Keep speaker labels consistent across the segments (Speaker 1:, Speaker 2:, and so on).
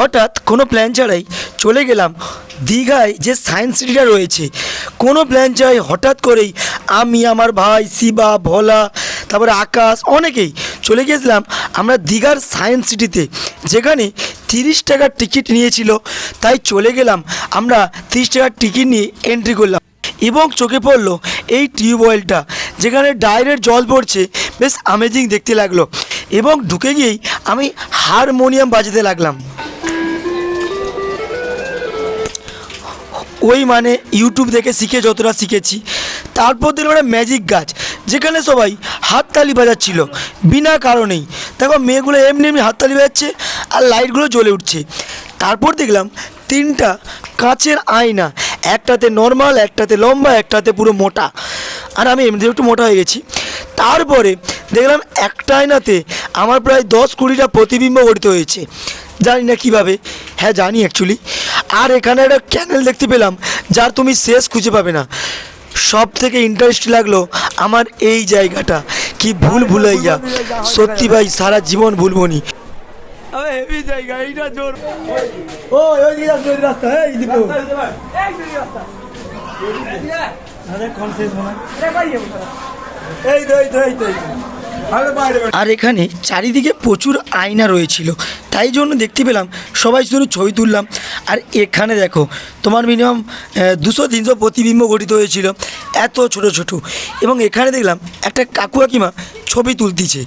Speaker 1: হঠাৎ কোনো প্ল্যান ছাড়াই চলে গেলাম। দীঘায় যে সায়েন্স সিটিটা রয়েছে, কোনো প্ল্যান ছাড়াই হঠাৎ করেই আমি, আমার ভাই, শিবা, ভোলা, তারপরে আকাশ, অনেকেই চলে গিয়েছিলাম আমরা দীঘার সায়েন্স সিটিতে যেখানে তিরিশ টাকার টিকিট নিয়েছিল, তাই চলে গেলাম আমরা তিরিশ টাকার টিকিট নিয়ে এন্ট্রি করলাম এবং চোখে পড়ল এই টিউবওয়েলটা যেখানে ডাইরেক্ট জল পড়ছে। বেশ আমেজিং দেখতে লাগল এবং ঢুকে গিয়েই আমি হারমোনিয়াম বাজাতে লাগলাম। ওই মানে ইউটিউব দেখে শিখে যতটা শিখেছি। তারপর দেখলাম একটা ম্যাজিক গাছ, যেখানে সবাই হাততালি বাজাচ্ছিল, বিনা কারণেই। দেখো, মেয়েগুলো এমনি এমনি হাততালি বাজাচ্ছে আর লাইটগুলো জ্বলে উঠছে। তারপর দেখলাম তিনটা কাঁচের আয়না, একটাতে নর্মাল একটাতে লম্বা, একটাতে পুরো মোটা। আর আমি এমনিতে একটু মোটা হয়ে গেছি। তারপরে দেখলাম একটা আয়নাতে আমার প্রায় দশ কুড়িটা প্রতিবিম্ব গঠিত হয়েছে। জানি না কীভাবে। হ্যাঁ জানি অ্যাকচুয়ালি আর এখানে একটা ক্যানেল দেখতে পেলাম যার তুমি শেষ খুঁজে পাবে না। সব থেকে ইন্টারেস্ট লাগল আমার এই জায়গাটা। কি ভুল ভুলাইয়া। সত্যি ভাই সারা জীবন ভুলবনি। এই তো এই তো এই তো। আর এখানে চারিদিকে প্রচুর আয়না রয়েছিল। তাই জন্য দেখতে পেলাম সবাই শুধু ছবি তুললাম। আর এখানে দেখো তোমার মিনিমাম দুশো তিনশো প্রতিবিম্ব গঠিত হয়েছিল। এত ছোট ছোট। এবং এখানে দেখলাম একটা কাকু কাকিমা ছবি তুলতিছে।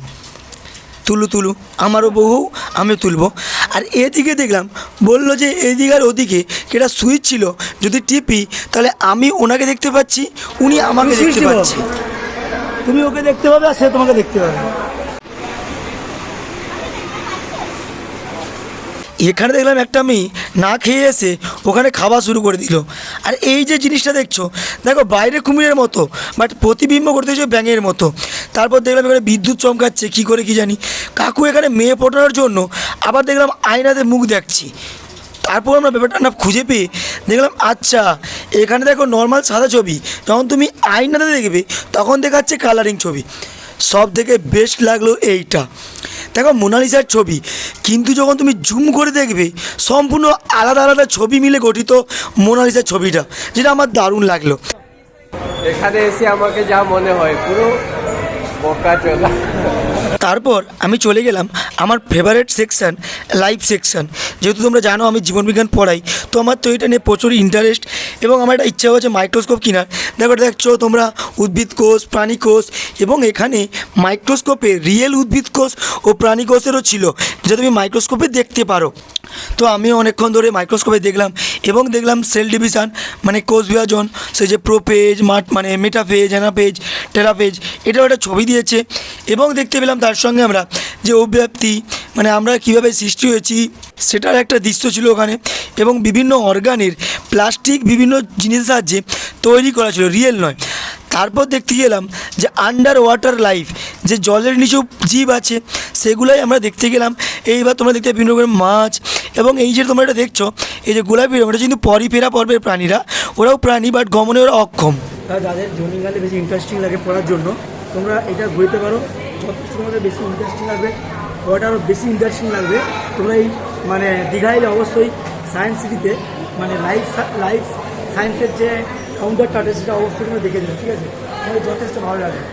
Speaker 1: তুলু তুলু আমারও বহু আমি তুলবো। আর এদিকে দেখলাম বলল যে এদিকে আর ওদিকে একটা সুইচ ছিল। যদি টিপি তাহলে আমি ওনাকে দেখতে পাচ্ছি উনি আমাকে দেখতে পাচ্ছে। তুমি ওকে দেখতে পাবে আর সে তোমাকে দেখতে পাবে। এখানে দেখলাম একটা মেয়ে না খেয়ে এসে ওখানে খাওয়া শুরু করে দিল। আর এই যে জিনিসটা দেখছ, দেখো বাইরে কুমিরের মতো, বাট প্রতিবিম্ব করতে হচ্ছে ব্যাঙের মতো। তারপর দেখলাম এখানে বিদ্যুৎ চমকাচ্ছে, কী করে কি জানি। কাকু এখানে মেয়ে ফোটানোর জন্য আবার দেখলাম আয়নাতে মুখ দেখছি। তারপর আমরা ব্যাপারটা না খুঁজে পেয়ে দেখলাম আচ্ছা এখানে দেখো নর্মাল সাদা ছবি। যখন তুমি আয়নাতে দেখবে, তখন দেখাচ্ছে কালারিং ছবি। সব থেকে বেস্ট লাগল এইটা। দেখো মোনালিসার ছবি, কিন্তু যখন তুমি জুম করে দেখবে, সম্পূর্ণ আলাদা আলাদা ছবি মিলে গঠিত মোনালিসার ছবিটা, যেটা আমার দারুণ লাগল।
Speaker 2: এখানে এসে আমাকে যা মনে হয়, পুরো বকা চলা
Speaker 1: তারপর আমি চলে গেলাম আমার ফেভারেট সেকশান লাইফ সেকশান যেহেতু তোমরা জানো আমি জীবনবিজ্ঞান পড়াই, তো আমার তো এটা নিয়ে প্রচুর ইন্টারেস্ট এবং আমার একটা ইচ্ছা হচ্ছে মাইক্রোস্কোপ কেনার। দেখো, দেখছ, তোমরা উদ্ভিদ কোষ, প্রাণী কোষ এবং এখানে মাইক্রোস্কোপে রিয়েল উদ্ভিদ কোষ ও প্রাণী কোষেরও ছিল, যেটা তুমি মাইক্রোস্কোপে দেখতে পারো। তো আমি অনেকক্ষণ ধরে মাইক্রোস্কোপে দেখলাম এবং দেখলাম সেল ডিভিশন মানে কোষ বিভাজন সে যে প্রোপেজ মাঠ মানে মেটাফেজ অ্যানাফেজ টেরাফেজ এটাও একটা ছবি দিয়েছে। এবং দেখতে পেলাম তার সঙ্গে আমরা যে অব্যাপ্তি মানে আমরা কীভাবে সৃষ্টি হয়েছি সেটার একটা দৃশ্য ছিল ওখানে এবং বিভিন্ন অর্গানের প্লাস্টিক বিভিন্ন জিনিসের সাহায্যে তৈরি করা ছিল রিয়েল নয়। তারপর দেখতে গেলাম যে আন্ডার ওয়াটার লাইফ যে জলের নিচেও জীব আছে সেগুলাই আমরা দেখতে গেলাম। এইবার তোমরা দেখতে বিভিন্ন রকমের মাছ এবং এই যে তোমরা এটা দেখছ এই যে গোলাপি রঙ, কিন্তু পরিফেরা পর্বের প্রাণীরা। ওরাও প্রাণী বাট গমনে ওরা অক্ষম।
Speaker 3: যাদের জমিগালে বেশি ইন্টারেস্টিং লাগে পড়ার জন্য তোমরা এটা ঘুরতে পারো। যথেষ্ট তোমাদের বেশি ইন্টারেস্টিং লাগবে ওটা আরও বেশি ইন্টারেস্টিং লাগবে, তোমরা এই মানে দীঘায় অবশ্যই সায়েন্স সিটিতে মানে লাইফ লাইফ সায়েন্সের যে কাউন্টারটা আছে, সেটা অবশ্যই তোমরা দেখে দেবে ঠিক আছে? তোমাদের যথেষ্ট ভালো লাগবে।